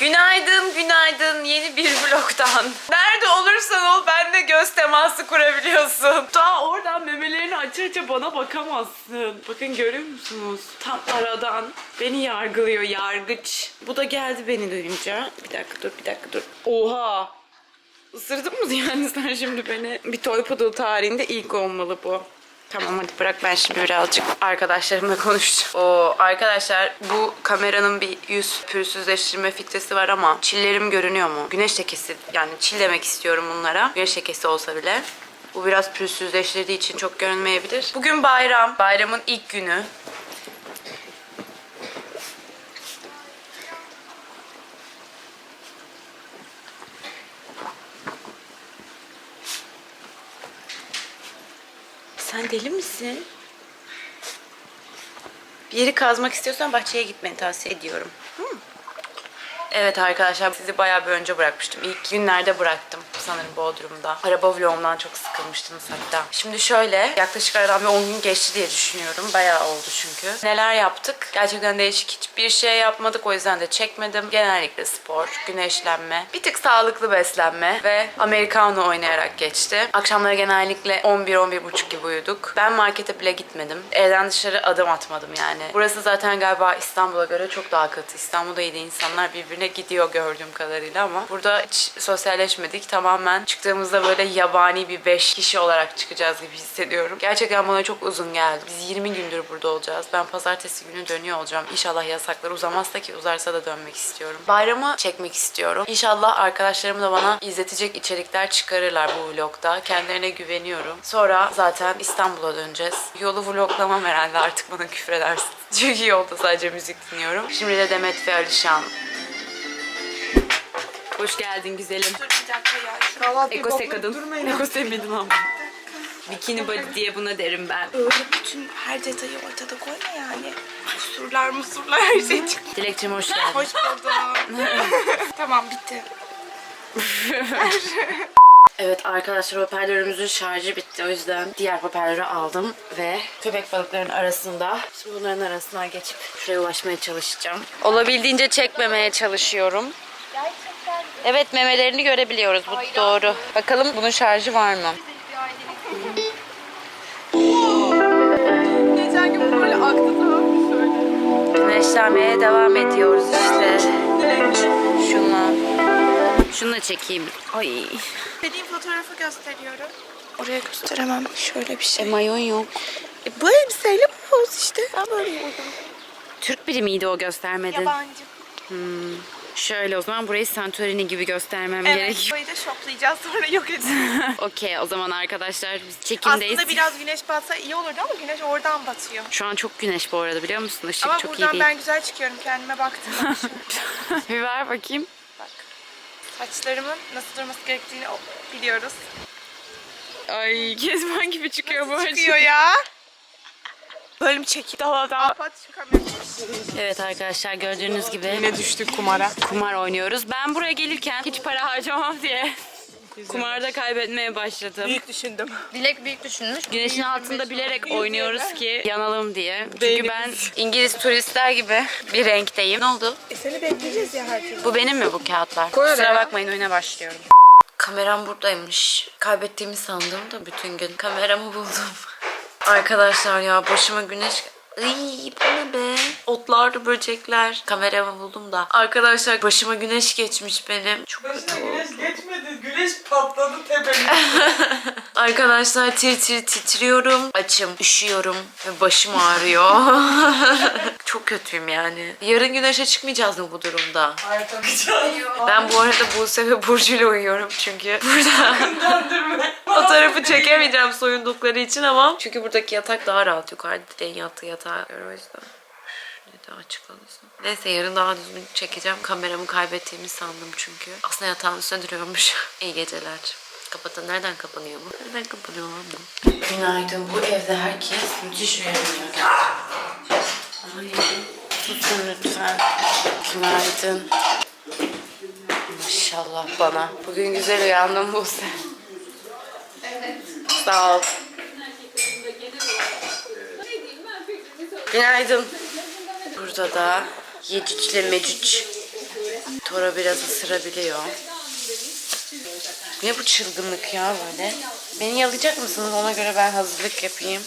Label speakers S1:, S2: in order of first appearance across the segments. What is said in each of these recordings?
S1: Günaydın, günaydın. Yeni bir vlogdan. Nerede olursan ol benimle göz teması kurabiliyorsun. Daha oradan memelerini açınca bana bakamazsın. Bakın görüyor musunuz? Tam aradan beni yargılıyor yargıç. Bu da geldi beni duyunca. Bir dakika dur, bir dakika dur. Oha! Isırdın mı yani sen şimdi beni? Bir toy poodle tarihinde ilk olmalı bu. Tamam hadi bırak ben şimdi birazcık arkadaşlarımla konuşacağım. Oo, arkadaşlar bu kameranın bir yüz pürüzsüzleştirme filtresi var ama çillerim görünüyor mu? Güneş lekesi yani çil demek istiyorum bunlara. Güneş lekesi olsa bile. Bu biraz pürüzsüzleştirdiği için çok görünmeyebilir. Bugün bayram. Bayramın ilk günü. Sen deli misin? Bir yeri kazmak istiyorsan bahçeye gitmeni tavsiye ediyorum. Evet arkadaşlar sizi bayağı bir önce bırakmıştım. İlk günlerde bıraktım sanırım Bodrum'da. Araba vlogumdan çok sıkılmıştınız hatta. Şimdi şöyle yaklaşık aradan bir 10 gün geçti diye düşünüyorum. Bayağı oldu çünkü. Neler yaptık? Gerçekten değişik hiçbir şey yapmadık. O yüzden de çekmedim. Genellikle spor, güneşlenme, bir tık sağlıklı beslenme ve Americano oynayarak geçti. Akşamları genellikle 11-11.30 gibi uyuduk. Ben markete bile gitmedim. Evden dışarı adım atmadım yani. Burası zaten galiba İstanbul'a göre çok daha katı. İstanbul'da iyi insanlar birbirine gidiyor gördüğüm kadarıyla ama burada hiç sosyalleşmedik. Tamamen çıktığımızda böyle yabani bir 5 kişi olarak çıkacağız gibi hissediyorum. Gerçekten bana çok uzun geldi. Biz 20 gündür burada olacağız. Ben pazartesi günü dönüyor olacağım. İnşallah yasaklar uzamazsa ki uzarsa da dönmek istiyorum. Bayramı çekmek istiyorum. İnşallah arkadaşlarım da bana izletecek içerikler çıkarırlar bu vlogda. Kendilerine güveniyorum. Sonra zaten İstanbul'a döneceğiz. Yolu vloglamam herhalde artık bana küfür edersiniz. Çünkü yolda sadece müzik dinliyorum. Şimdi de Demet ve Alişan. Hoş geldin güzelim.
S2: Kahvaltı
S1: Ekose kadın. Ekose medin abla. Bikini body diye buna derim ben.
S2: Öyle bütün her detayı ortada koyma yani. Kusurlar musurlar her şey çıktı.
S1: Dilekçim hoş geldin.
S2: Hoş buldum. tamam bitti.
S1: Evet arkadaşlar hoparlörümüzün şarjı bitti. O yüzden diğer hoparlörü aldım ve köpek balıklarının arasında şimdi bunların arasından geçip şuraya ulaşmaya çalışacağım. Olabildiğince çekmemeye çalışıyorum. Evet memelerini görebiliyoruz. Bu doğru. Bakalım bunun şarjı var mı?
S2: Geçen gün bu böyle aktı tamam mı şöyle.
S1: Güneşlenmeye devam ediyoruz işte. Şunla. Şununla çekeyim. Ay.
S2: Dediğim fotoğrafı gösteriyorum. Oraya gösteremem. Şöyle bir
S1: E
S2: şey.
S1: mayon yok.
S2: E, bu elbiseyle bu poz işte. Ben böyle yürüdüm.
S1: Türk biri miydi o göstermedin?
S2: Yabancı.
S1: Şöyle o zaman burayı Santorini gibi göstermem
S2: Evet.
S1: gerekiyor.
S2: Burayı da şoplayacağız sonra yok edeceğiz.
S1: Okey o zaman arkadaşlar biz çekimdeyiz.
S2: Aslında biraz güneş batsa iyi olurdu ama güneş oradan batıyor.
S1: Şu an çok güneş bu arada biliyor musun? Işık
S2: Ama
S1: çok iyi
S2: buradan
S1: değil.
S2: ben güzel çıkıyorum. Kendime baktım.
S1: Bir ver bakayım.
S2: Bak. Saçlarımın nasıl durması gerektiğini biliyoruz.
S1: Ay Kezban gibi çıkıyor bu
S2: Çıkıyor ya. Böyle mi çekeyim? Daha daha. Kapat şu kamerayı.
S1: Evet arkadaşlar gördüğünüz gibi
S2: Yine düştük kumara.
S1: kumar oynuyoruz. Ben buraya gelirken hiç para harcamam diye kumarda kaybetmeye başladım.
S2: Büyük düşündüm.
S3: Dilek büyük düşünmüş.
S1: Güneşin altında bilerek oynuyoruz ki yanalım diye. Çünkü ben İngiliz turistler gibi bir renkteyim. Ne oldu?
S2: E seni bekleyeceğiz ya her türlü.
S1: Bu benim mi bu kağıtlar?
S2: Koy
S1: Kusura bakmayın oyuna başlıyorum. Kameram buradaymış. Kaybettiğimi sandım da bütün gün. Kameramı buldum. Arkadaşlar ya başıma güneş... Iy, bu ne be? Otlar, böcekler. Kameramı buldum da. Arkadaşlar başıma güneş geçmiş benim. Çok kötü oldu.
S4: geçmedi. Güneş patladı tepemde.
S1: Arkadaşlar tir tir titriyorum. Açım, üşüyorum ve başım ağrıyor. Çok kötüyüm yani. Yarın güneşe çıkmayacağız mı bu durumda?
S4: Hayır takacağız.
S1: Ben bu arada Buse ve Burcu ile uyuyorum çünkü burada fotoğrafı çekemeyeceğim soyundukları için ama çünkü buradaki yatak daha rahat yukarıda Dileğin yattığı yatağa göre o yüzden. Ne de açıklanırsın. Neyse yarın daha düzgün çekeceğim. Kameramı kaybettiğimi sandım çünkü. Aslında yatağın üstüne duruyormuş. İyi geceler. Kapatın. Nereden kapanıyor bu? Nereden kapanıyor lan bu? Günaydın. Bu evde herkes müthiş uyanıyor. Tutun lütfen. Günaydın. Maşallah bana. Bugün güzel uyandım Buse. Evet. Sağ ol. Günaydın. Burada da Yecüc ile Mecüc Tora biraz ısırabiliyor. Ne bu çılgınlık ya böyle? Beni yalayacak mısınız? Ona göre ben hazırlık yapayım.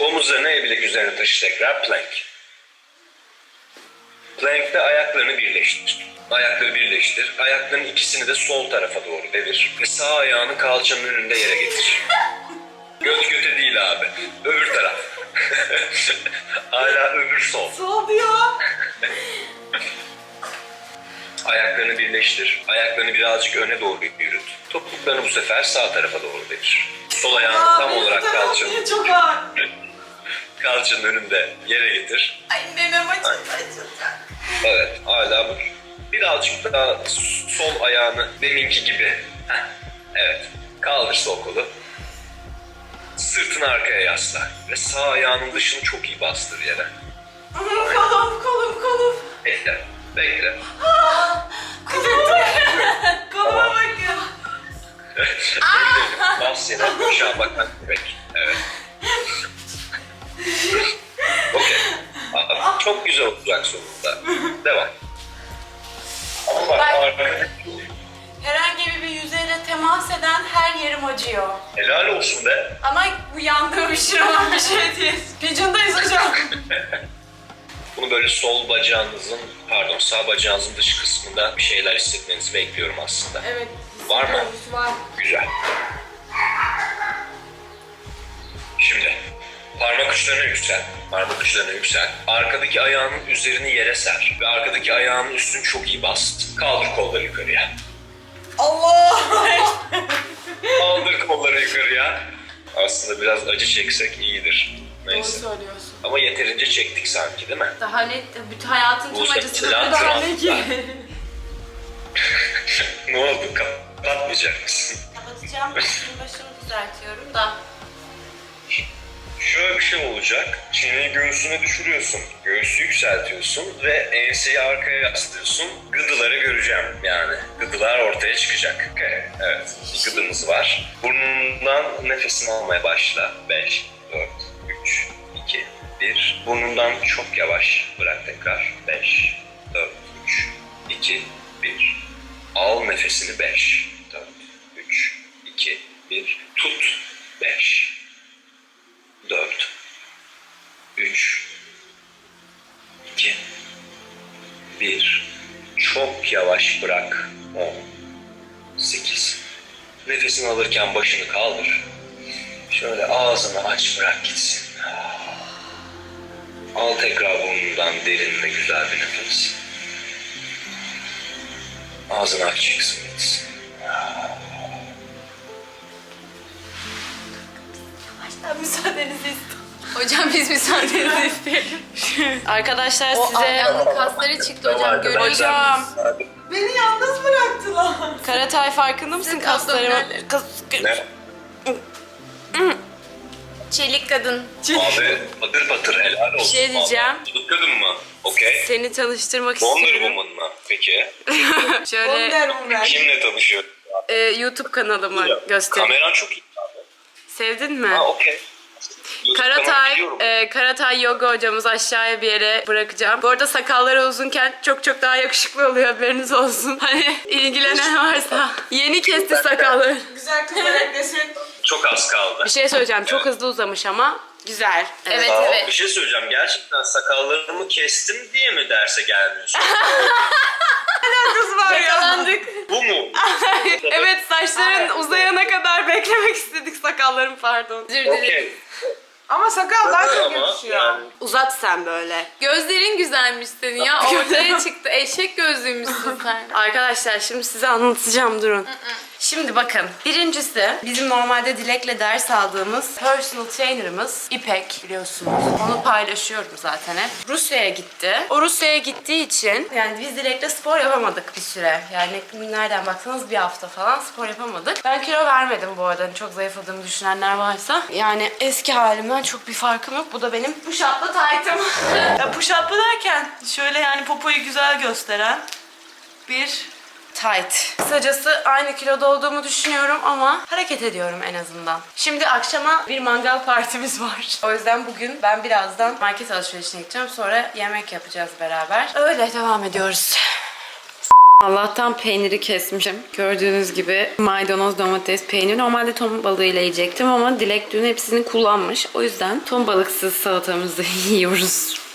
S3: Omuzlarını el bilek üzerine taşı tekrar plank. Plank'te ayaklarını birleştir. Ayakları birleştir. Ayakların ikisini de sol tarafa doğru devir. Ve sağ ayağını kalçanın önünde yere getir. Göt göte değil abi. Öbür taraf. Hala öbür sol.
S2: Sol diyor.
S3: Ayaklarını birleştir. Ayaklarını birazcık öne doğru yürüt. Topuklarını bu sefer sağ tarafa doğru devir. Sol ayağını tam
S2: benim
S3: olarak
S2: tarafım
S3: kalçanın,
S2: Çok ağır.
S3: kalçanın önünde yere getir.
S2: Ay memem acıdı acıdı.
S3: Evet, hala bu. Birazcık daha sol ayağını deminki gibi. Heh, evet, kaldır sol kolu. Sırtını arkaya yasla ve sağ ayağının dışını çok iyi bastır yere.
S2: Kolum kolum kolum.
S3: Bekle, bekle.
S2: Koluma bakın.
S3: Bas yere, aşağı bak, bek. Evet. Okey. Çok güzel olacak sonunda. Devam. Ama bak,
S1: Bak. Herhangi bir yüzeyle temas eden her yerim acıyor.
S3: helal olsun be.
S1: Ama bu yandığım işin olan bir şey değil. Gücündayız hocam.
S3: Bunu böyle sol bacağınızın, pardon sağ bacağınızın dış kısmında bir şeyler hissetmenizi bekliyorum aslında.
S1: Evet.
S3: Var mı?
S1: Var.
S3: Güzel. Şimdi parmak uçlarına yüksel. Parmak uçlarına yüksel. Arkadaki ayağının üzerini yere ser. Ve arkadaki ayağının üstünü çok iyi bas. Kaldır kolları yukarıya.
S2: Allah.
S3: Kaldır kolları yukarıya. Aslında biraz acı çeksek iyidir.
S1: Doğru
S3: Neyse.
S1: söylüyorsun.
S3: Ama yeterince çektik sanki değil mi?
S1: Daha ne? Bütün hayatın tüm acısını daha ne ki?
S3: ne oldu? Kapatmayacak mısın?
S1: Kapatacağım. Üstünü başımı düzeltiyorum da.
S3: Şöyle bir şey olacak. Çeneyi göğsüne düşürüyorsun. Göğsü yükseltiyorsun ve enseyi arkaya yaslıyorsun. Gıdıları göreceğim yani. Gıdılar ortaya çıkacak. Okay, Evet. Bir gıdımız var. Burnundan nefesini almaya başla. 5, 4, 3, 2, 1. Burnundan çok yavaş bırak tekrar. 5, 4, 3, 2, 1. Al nefesini 5, 4, 3, 2, 1. Tut 5, 4 3 2 1 Çok yavaş bırak. 10 8 Nefesini alırken başını kaldır. Şöyle ağzını aç bırak gitsin. Al tekrar burnundan derin ve güzel bir nefes. Ağzını aç gitsin.
S1: Müsaadenizi istiyorum.
S5: Hocam biz müsaadenizi isteyelim.
S1: Arkadaşlar
S5: O
S1: size
S5: ayağının kasları çıktı hocam görüyor
S1: Hocam.
S2: Beni yalnız bıraktılar.
S1: Karatay farkında mısın
S5: abdominalleri.
S1: Kas...
S3: Ne?
S5: Çelik kadın.
S3: Abi patır patır helal olsun.
S1: şey diyeceğim.
S3: vallahi. Tutkadın mı? Okey.
S1: Seni tanıştırmak
S3: Wonder
S1: istiyorum.
S3: Woman mı? Peki.
S1: Şöyle
S2: Wonder Woman.
S3: Kimle tanışıyor?
S1: e, YouTube kanalımı göstereyim.
S3: Kameran çok iyi.
S1: Sevdin mi?
S3: Ha okey.
S1: Karatay, e, Karatay Yoga hocamız aşağıya bir yere bırakacağım. Bu arada sakalları uzunken çok çok daha yakışıklı oluyor haberiniz olsun. Hani ilgilenen varsa. Yeni kesti sakalları.
S2: Güzel kızlar eklesin.
S3: Çok az kaldı.
S1: Bir şey söyleyeceğim. Çok hızlı uzamış ama güzel.
S5: Evet
S3: Aa,
S5: evet.
S3: Bir şey söyleyeceğim. Gerçekten sakallarımı kestim diye mi derse gelmiyorsun?
S2: Kız var ya.
S1: Yakalandık.
S3: Bu mu?
S1: evet saçların uzayana kadar beklemek istedik sakallarım pardon.
S5: Özür dilerim.
S3: Okey.
S2: Ama sakal daha çok
S3: Ama
S2: yakışıyor.
S3: yani
S1: Uzat sen böyle.
S5: Gözlerin güzelmiş senin ya. Ortaya çıktı. Eşek gözlüymüşsün sen.
S1: Arkadaşlar şimdi size anlatacağım durun. Şimdi bakın. Birincisi bizim normalde Dilek'le ders aldığımız personal trainer'ımız İpek biliyorsunuz. Onu paylaşıyorum zaten hep. Rusya'ya gitti. O Rusya'ya gittiği için yani biz Dilek'le spor yapamadık bir süre. Yani nereden baksanız bir hafta falan spor yapamadık. Ben kilo vermedim bu arada. Hani çok zayıfladığımı düşünenler varsa. Yani eski halimden çok bir farkım yok. Bu da benim push-up'lı taytım.
S2: Ya push up derken şöyle yani popoyu güzel gösteren bir
S1: tight. Kısacası aynı kiloda olduğumu düşünüyorum ama hareket ediyorum en azından. Şimdi akşama bir mangal partimiz var. O yüzden bugün ben birazdan market alışverişine gideceğim. Sonra yemek yapacağız beraber. Öyle devam ediyoruz. Allah'tan peyniri kesmişim. Gördüğünüz gibi maydanoz, domates, peynir. Normalde ton balığıyla yiyecektim ama Dilek dün hepsini kullanmış. O yüzden ton balıksız salatamızı yiyoruz.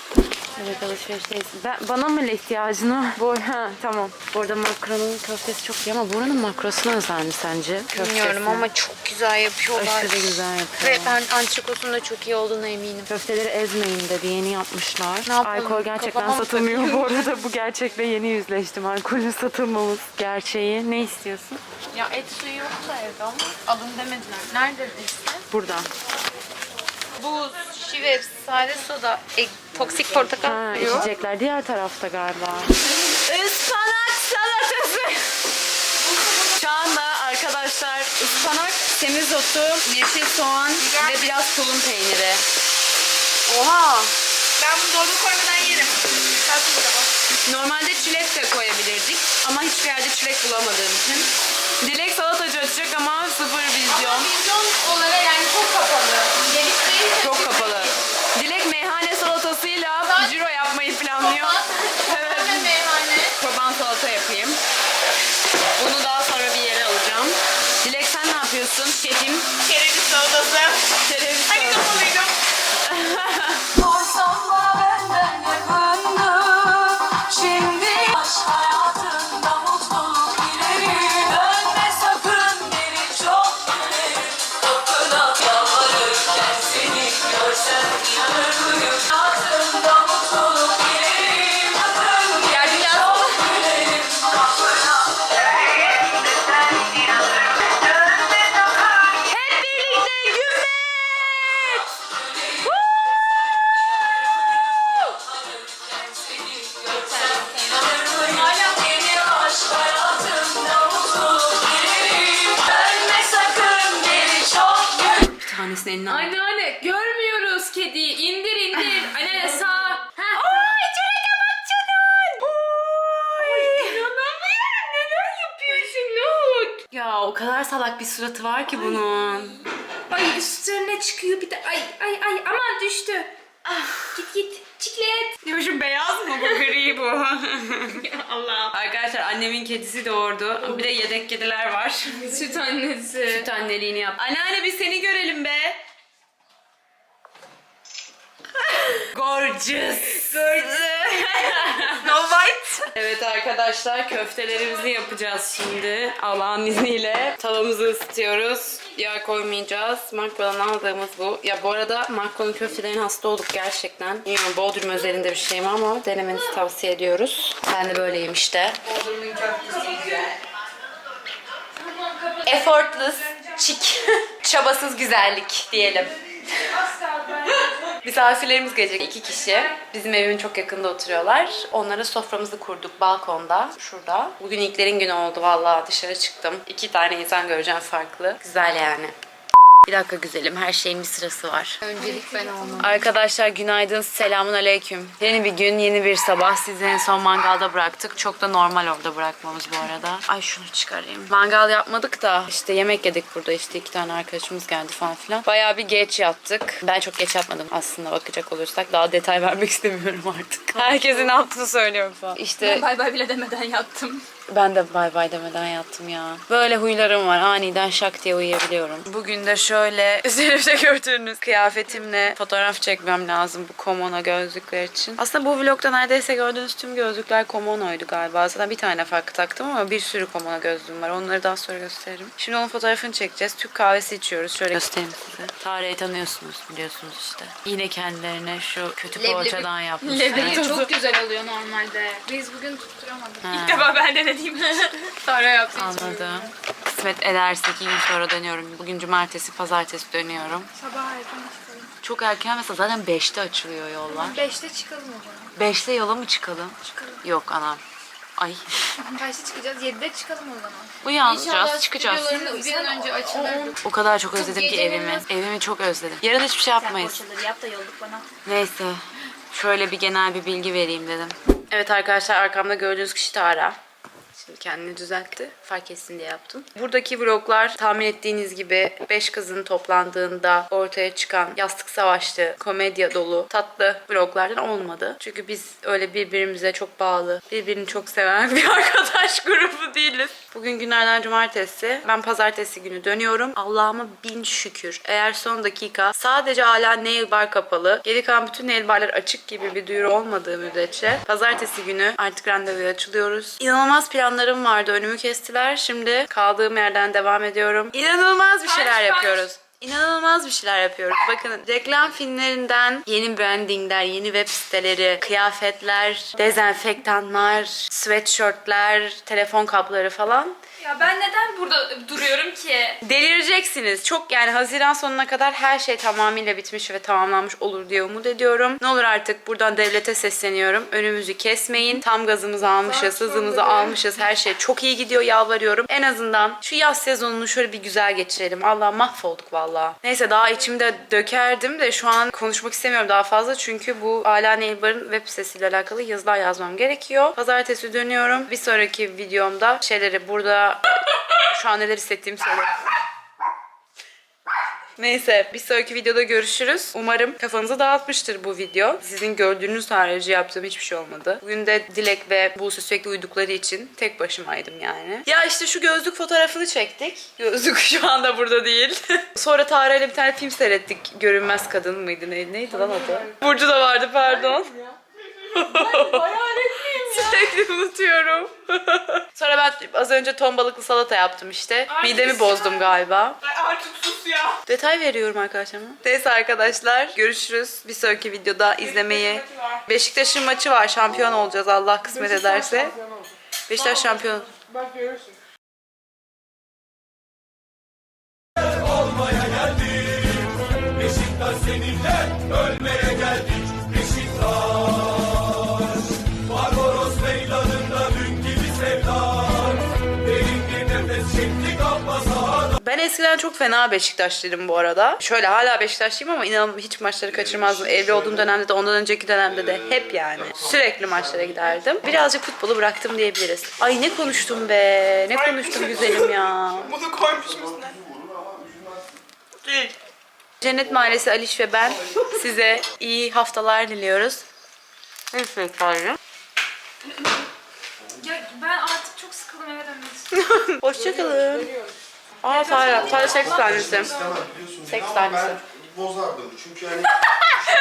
S1: Evet alışverişteyiz. Ben, bana mı ihtiyacın var? Bu, ha, tamam. Bu arada makronun köftesi çok iyi ama buranın makrosuna özel mi sence? Köftesi.
S5: Bilmiyorum ama çok güzel yapıyorlar.
S1: Aşırı güzel yapıyor.
S5: Ve ben antrikosun da çok iyi olduğuna eminim.
S1: Köfteleri ezmeyin dedi. Yeni yapmışlar.
S5: Ne yapalım?
S1: Alkol gerçekten
S5: Kafama mı
S1: satılmıyor bu arada. Bu gerçekle yeni yüzleştim. Alkolün satılmamız gerçeği. Ne istiyorsun?
S5: Ya et suyu yok da evde ama alın demediler. Nerede işte?
S1: Burada.
S5: Buz, şive, sade soda, e, toksik portakal
S1: Ha,
S5: suyu.
S1: içecekler diğer tarafta galiba. Ispanak salatası. Şu anda arkadaşlar ıspanak, semizotu, yeşil soğan ve biraz tulum peyniri. Oha!
S2: Ben bunu dolma koymadan yerim. Tatlı.
S1: Normalde çilek de koyabilirdik ama hiçbir yerde çilek bulamadığım için. Dilek salatacı açacak ama sıfır vizyon.
S5: Vizyon olarak yani çok kapalı. Geniş değil de.
S1: Çok kapalı. Dilek meyhane salatasıyla ciro yapmayı planlıyor. Evet.
S5: Ve meyhane.
S1: Çoban salata yapayım. Bunu daha sonra bir yere alacağım. Dilek sen ne yapıyorsun? Şefim.
S2: Kereviz salatası.
S1: Kereviz bir suratı var ki bunun.
S5: Ay üstlerine çıkıyor bir de. Ay ay ay aman düştü. Ah, git git. Çiklet.
S1: Ya şu beyaz mı bu gri bu?
S5: Allah.
S1: Arkadaşlar annemin kedisi doğurdu. Bir de yedek kediler var.
S5: Süt annesi.
S1: Süt anneliğini yap. Anneanne biz seni görelim be. Gorgeous.
S2: White.
S1: Evet arkadaşlar köftelerimizi yapacağız şimdi. Allah'ın izniyle. Tavamızı ısıtıyoruz. Yağ koymayacağız. Makro'dan aldığımız bu. Ya bu arada Makro'nun köftelerine hasta olduk gerçekten. Bilmiyorum Bodrum özelinde bir şey mi ama denemenizi tavsiye ediyoruz. Ben de böyleyim işte.
S4: Bodrum'un köftesi güzel.
S1: Effortless chic. Çabasız güzellik diyelim. Misafirlerimiz gelecek iki kişi. Bizim evimin çok yakında oturuyorlar. Onlara soframızı kurduk balkonda. Şurada. Bugün ilklerin günü oldu vallahi dışarı çıktım. İki tane insan göreceğim farklı. Güzel yani. Bir dakika güzelim. Her şeyin bir sırası var.
S5: Öncelik ben olmam.
S1: Arkadaşlar günaydın, selamun aleyküm. Yeni bir gün, yeni bir sabah. Sizi en son mangalda bıraktık. Çok da normal orada bırakmamız bu arada. Ay şunu çıkarayım. Mangal yapmadık da işte yemek yedik burada işte iki tane arkadaşımız geldi falan filan. Bayağı bir geç yattık. Ben çok geç yatmadım aslında bakacak olursak. Daha detay vermek istemiyorum artık. Herkesin ne yaptığını söylüyorum falan. İşte
S5: Bay bay bile demeden yattım.
S1: Ben de bay bay demeden yattım ya. Böyle huylarım var. Aniden şak diye uyuyabiliyorum. Bugün de şöyle üzerimde gördüğünüz kıyafetimle fotoğraf çekmem lazım bu komono gözlükler için. Aslında bu vlogda neredeyse gördüğünüz tüm gözlükler komonoydu galiba. Zaten bir tane farklı taktım ama bir sürü komono gözlüğüm var. Onları daha sonra gösteririm. Şimdi onun fotoğrafını çekeceğiz. Türk kahvesi içiyoruz. Şöyle göstereyim size. Tarihi tanıyorsunuz biliyorsunuz işte. Yine kendilerine şu kötü
S5: Leblebi-
S1: poğaçadan yapmışlar.
S5: Leblebi çok güzel oluyor normalde. Biz bugün tutturamadık.
S1: Ha.
S5: İlk defa ben denedim. Sonra yaptım.
S1: Anladım. Kısmet ederse iki gün sonra dönüyorum. Bugün cumartesi, pazartesi dönüyorum.
S2: Sabah erken çıkalım.
S1: Çok erken mesela zaten 5'te açılıyor yollar.
S2: Beşte çıkalım o zaman.
S1: 5'te yola mı çıkalım?
S2: Çıkalım.
S1: Yok anam. Ay.
S2: Kaçta çıkacağız? Yedide çıkalım o zaman.
S1: Uyanacağız, çıkacağız.
S5: Stüdyolarında bir an önce açılırdı.
S1: O kadar çok özledim ki evimi. Evimi çok özledim. Yarın hiçbir şey yapmayız.
S2: Poğaçaları yap da yolluk bana.
S1: Neyse. Şöyle bir genel bir bilgi vereyim dedim. Evet arkadaşlar arkamda gördüğünüz kişi Tara. Kendini düzeltti. Fark etsin diye yaptım. Buradaki vloglar tahmin ettiğiniz gibi 5 kızın toplandığında ortaya çıkan yastık savaşlı, komedya dolu, tatlı vloglardan olmadı. Çünkü biz öyle birbirimize çok bağlı, birbirini çok seven bir arkadaş grubu değiliz. Bugün günlerden cumartesi. Ben pazartesi günü dönüyorum. Allah'ıma bin şükür. Eğer son dakika sadece hala nail bar kapalı, geri kalan bütün nail barlar açık gibi bir duyuru olmadığı müddetçe pazartesi günü artık randevuya açılıyoruz. İnanılmaz planlarım vardı. Önümü kestiler. Şimdi kaldığım yerden devam ediyorum. İnanılmaz bir şeyler yapıyoruz. İnanılmaz bir şeyler yapıyoruz. Bakın reklam filmlerinden yeni brandingler, yeni web siteleri, kıyafetler, dezenfektanlar, sweatshirtler, telefon kapları falan.
S5: Ya ben neden burada duruyorum ki?
S1: Delireceksiniz. Çok yani Haziran sonuna kadar her şey tamamıyla bitmiş ve tamamlanmış olur diye umut ediyorum. Ne olur artık buradan devlete sesleniyorum. Önümüzü kesmeyin. Tam gazımızı almışız, hızımızı almışız. Her şey çok iyi gidiyor yalvarıyorum. En azından şu yaz sezonunu şöyle bir güzel geçirelim. Allah mahvolduk valla. Neyse daha içimde dökerdim de şu an konuşmak istemiyorum daha fazla. Çünkü bu Ala Neighbor'ın web sitesiyle alakalı yazılar yazmam gerekiyor. Pazartesi dönüyorum. Bir sonraki videomda şeyleri burada şu an neler hissettiğimi söyleyeyim. Neyse bir sonraki videoda görüşürüz. Umarım kafanızı dağıtmıştır bu video. Sizin gördüğünüz harici yaptığım hiçbir şey olmadı. Bugün de Dilek ve Buse sürekli uyudukları için tek başımaydım yani. Ya işte şu gözlük fotoğrafını çektik. Gözlük şu anda burada değil. Sonra Tarık'la bir tane film seyrettik. Görünmez Kadın mıydı? Ne, neydi lan adı? Burcu da vardı pardon. Sürekli unutuyorum. Sonra ben az önce ton balıklı salata yaptım işte. Midemi bozdum galiba.
S2: Ay artık sus ya.
S1: Detay veriyorum arkadaşlarıma. Neyse arkadaşlar görüşürüz. Bir sonraki videoda izlemeyi. Beşiktaş'ın maçı var. Şampiyon olacağız Allah kısmet ederse. Beşiktaş şampiyon.
S2: Bak görürsün.
S6: Beşiktaş seninle ölmeye
S1: eskiden çok fena Beşiktaşlıydım bu arada. Şöyle hala Beşiktaşlıyım ama inanın hiç maçları kaçırmazdım. Evli olduğum dönemde de ondan önceki dönemde de hep yani. Sürekli maçlara giderdim. Birazcık futbolu bıraktım diyebiliriz. Ay ne konuştum be. Ne konuştum güzelim ya.
S2: Bunu koymuşum üstüne. Değil.
S1: Cennet Mahallesi Aliş ve ben size iyi haftalar diliyoruz. Teşekkür ederim.
S5: Ya ben artık çok sıkıldım eve dönmek istiyorum.
S1: Hoşçakalın. Aa Tara. Tara seks tanesi.
S7: İstemem biliyorsun. Ama
S1: tanesi.
S7: Ben bozardım çünkü hani